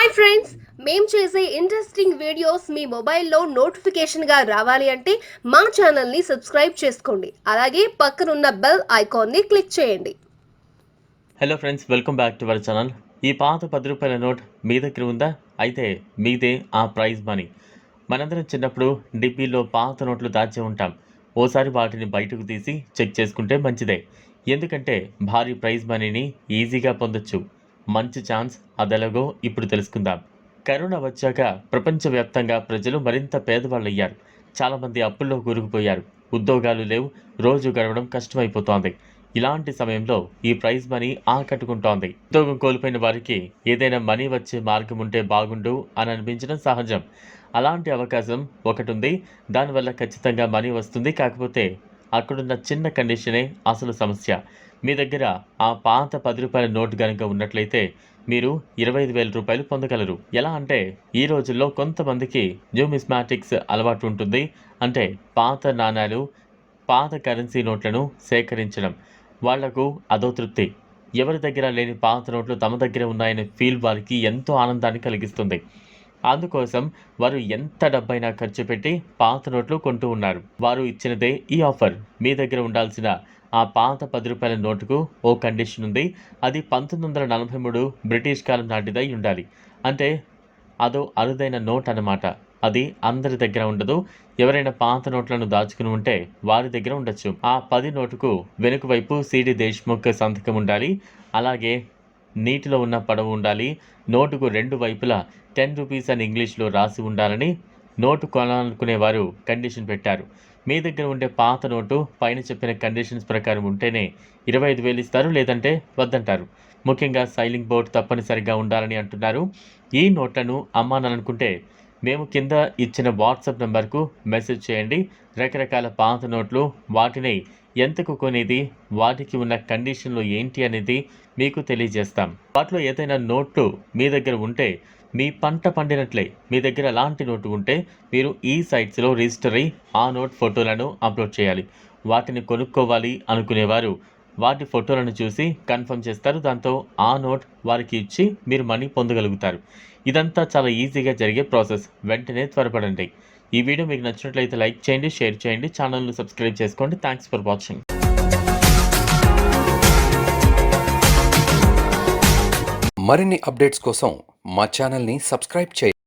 Hi friends మేము చేసే interesting videos మీ మొబైల్లో నోటిఫికేషన్గా రావాలి అంటే మా ఛానల్ని సబ్స్క్రైబ్ చేసుకోండి. అలాగే పక్కనున్న బెల్ ఐకాన్ని క్లిక్ చేయండి. Hello friends welcome back to our channel ఈ పాత పది రూపాయల నోట్ మీ దగ్గర ఉందా? అయితే మీదే ఆ ప్రైజ్ మనీ మనందరం చిన్నప్పుడు డిబ్బీలో పాత నోట్లు దాచి ఉంటాం. ఓసారి వాటిని బయటకు తీసి చెక్ చేసుకుంటే మంచిదే. ఎందుకంటే భారీ ప్రైజ్ మనీని ఈజీగా పొందొచ్చు. మంచి ఛాన్స్ అదెలాగో ఇప్పుడు తెలుసుకుందాం. కరోనా వచ్చాక ప్రపంచవ్యాప్తంగా ప్రజలు మరింత పేదవాళ్ళయ్యారు. చాలామంది అప్పుల్లో కూరుకుపోయారు. ఉద్యోగాలు లేవు. రోజు గడవడం కష్టమైపోతోంది. ఇలాంటి సమయంలో ఈ ప్రైజ్ మనీ ఆకట్టుకుంటోంది. ఉద్యోగం కోల్పోయిన వారికి ఏదైనా మనీ వచ్చే మార్గం ఉంటే బాగుండు అని అనిపించడం సహజం. అలాంటి అవకాశం ఒకటి ఉంది దానివల్ల ఖచ్చితంగా మనీ వస్తుంది. కాకపోతే అక్కడున్న చిన్న కండిషనే అసలు సమస్య. మీ దగ్గర ఆ పాత పది రూపాయల నోట్ కనుక ఉన్నట్లయితే మీరు ఇరవై ఐదు వేల రూపాయలు పొందగలరు. ఎలా అంటే ఈ రోజుల్లో కొంతమందికి న్యూమిస్మాటిక్స్ అలవాటు ఉంటుంది. అంటే పాత నాణాలు పాత కరెన్సీ నోట్లను సేకరించడం. వాళ్ళకు అదో తృప్తి. ఎవరి దగ్గర లేని పాత నోట్లు తమ దగ్గర ఉన్నాయనే ఫీల్ వారికి ఎంతో ఆనందాన్ని కలిగిస్తుంది. అందుకోసం వారు ఎంత డబ్బైనా ఖర్చు పెట్టి పాత నోట్లు కొంటూ ఉన్నారు. వారు ఇచ్చినదే ఈ ఆఫర్. మీ దగ్గర ఉండాల్సిన ఆ పాత పది రూపాయల నోటుకు ఓ కండిషన్ ఉంది. అది పంతొమ్మిది వందల నలభై మూడు బ్రిటిష్ కాలం నాటిదై ఉండాలి. అంటే అదో అరుదైన నోట్ అన్నమాట. అది అందరి దగ్గర ఉండదు. ఎవరైనా పాత నోట్లను దాచుకుని ఉంటే వారి దగ్గర ఉండొచ్చు. ఆ పది నోటుకు వెనుక వైపు సిడి దేశ్ముఖ్ సంతకం ఉండాలి. అలాగే నీటిలో ఉన్న పడవ ఉండాలి. నోటుకు రెండు వైపులా టెన్ రూపీస్ అని ఇంగ్లీష్లో రాసి ఉండాలని నోటు కొనాలనుకునేవారు కండిషన్ పెట్టారు. మీ దగ్గర ఉండే పాత నోటు పైన చెప్పిన కండిషన్స్ ప్రకారం ఉంటేనే ఇరవై ఐదు వేలు ఇస్తారు లేదంటే వద్దంటారు. ముఖ్యంగా సైలింగ్ బోర్డ్ తప్పనిసరిగా ఉండాలని అంటున్నారు. ఈ నోట్లను అమ్మానాలనుకుంటే మేము కింద ఇచ్చిన వాట్సాప్ నెంబర్కు మెసేజ్ చేయండి. రకరకాల పాత నోట్లు వాటిని ఎంతకు కొనేది వాటికి ఉన్న కండిషన్లు ఏంటి అనేది మీకు తెలియజేస్తాం. వాటిలో ఏదైనా నోట్లు మీ దగ్గర ఉంటే మీ పంట పండినట్లే మీ దగ్గర అలాంటి నోటు ఉంటే మీరు ఈ సైట్స్లో రిజిస్టర్ అయ్యి ఆ నోట్ ఫోటోలను అప్లోడ్ చేయాలి. వాటిని కొనుక్కోవాలి అనుకునేవారు వాటి ఫోటోలను చూసి కన్ఫర్మ్ చేస్తారు. దాంతో ఆ నోట్ వారికి ఇచ్చి మీరు మనీ పొందగలుగుతారు. ఇదంతా చాలా ఈజీగా జరిగే ప్రాసెస్. వెంటనే త్వరపడండి. ఈ వీడియో మీకు నచ్చినట్లయితే లైక్ చేయండి షేర్ చేయండి ఛానల్ను సబ్స్క్రైబ్ చేసుకోండి. థ్యాంక్స్ ఫర్ వాచింగ్ మరిన్ని అప్డేట్స్ కోసం మా ఛానల్ని సబ్స్క్రైబ్ చేయండి.